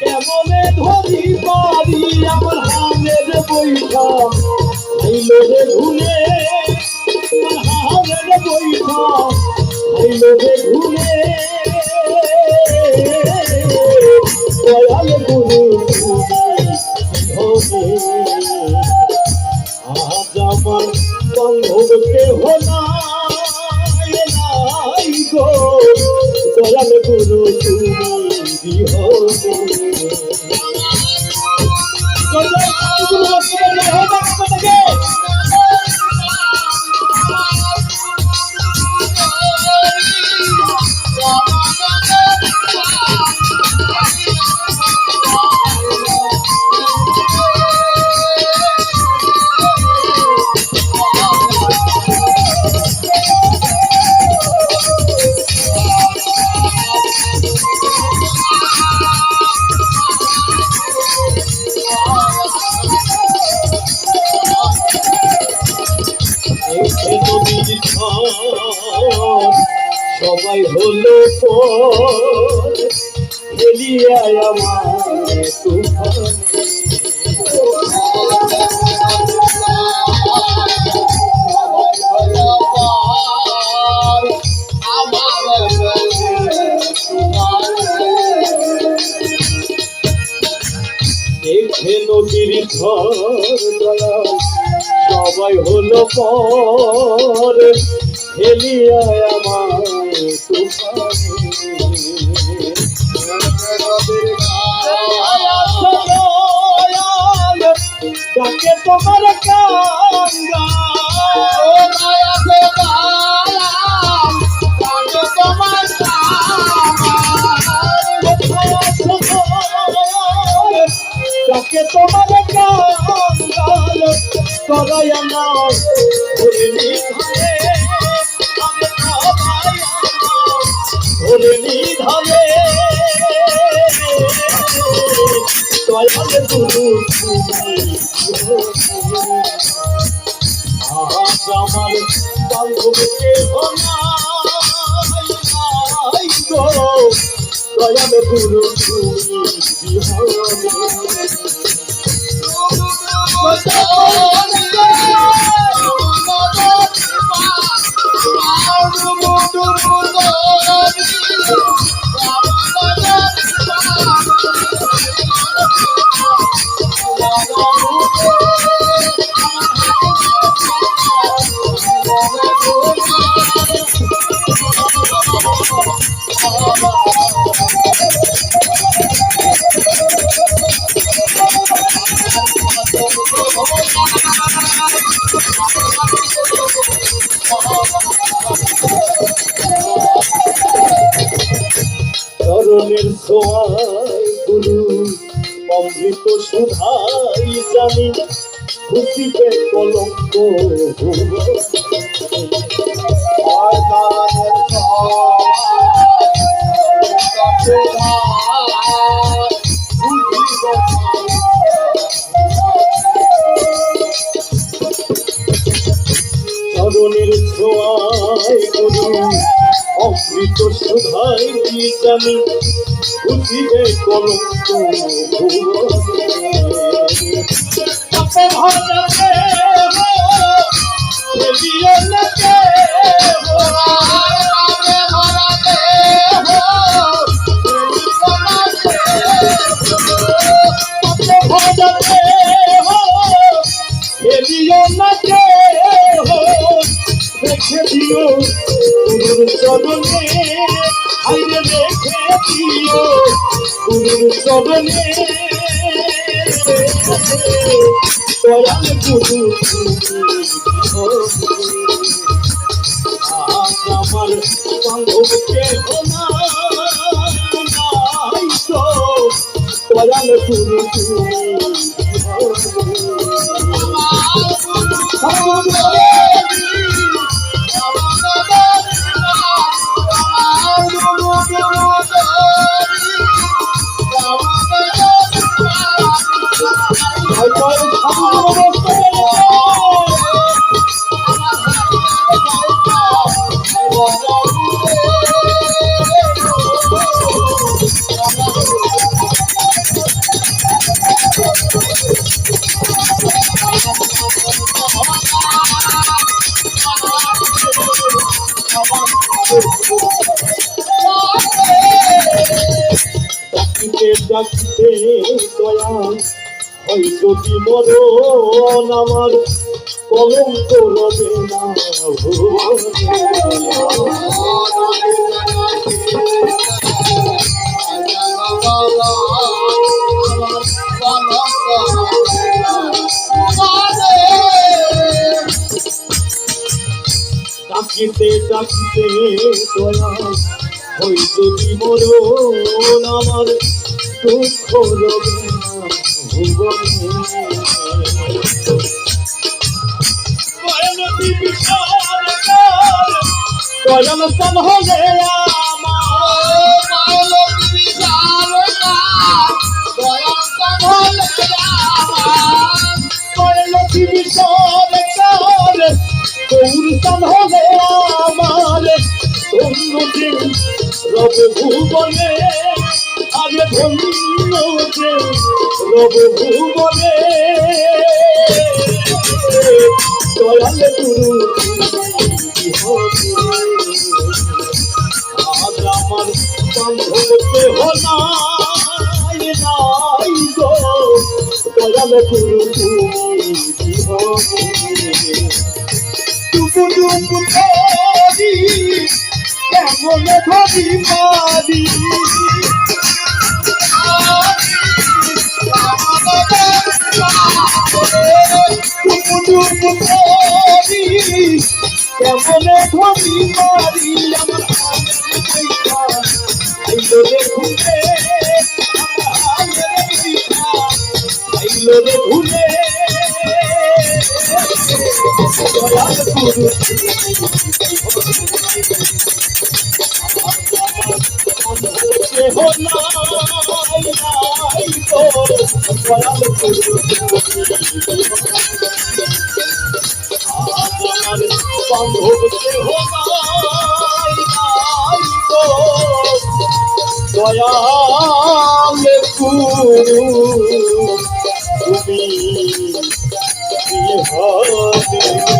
কেমনে ধরি পারি আজ আমার বান্ধবকে হলাই দয়াল গুরু তুমি বিহরে সবাই হলো আমার দেখে নদীর সবাই হলো পর হেলিয়ায় আমায় তুফানে ডাকে তোমার কাঙ্গা আমার ধরে নিধানে দয়াল গুরু আমার বান্ধবকে দয়াল গুরু তুমি অমৃত সুধাই জানি খুশিতে কলঙ্ক। চরণের ছোঁয়ায় গুরু অমৃত সুধাই জানি বুঝিবে কলঙ্ক হো, এলিয়ে হো, এলিয়ে হো, রেখে দিও চরণে চরণে পরাণ গুরু আমার সঙ্গে পরাণ গুরু আমার ডাকতে দয়াল ওই যদি মরণ আমার, কলঙ্ক রবে না। ডাকিতে ডাকিতে ওই যদি মরণ আমার দুঃখ কয়ন বিশাল কাল, গৌর স্তন হলে আমার অন্যদিন রব ভুবনে আগে ধন্য যে রব ভুবনে দয়াল গুরু আজ আমার বান্ধবকে হলাই নাই গো দয়াল গুরু কেমন ধরি মারি কেমন ধরি মারি আমার ঘুরে আইলো রে ঘুরে দয়াল নাই নাই তো দয়াল তুমি হবে।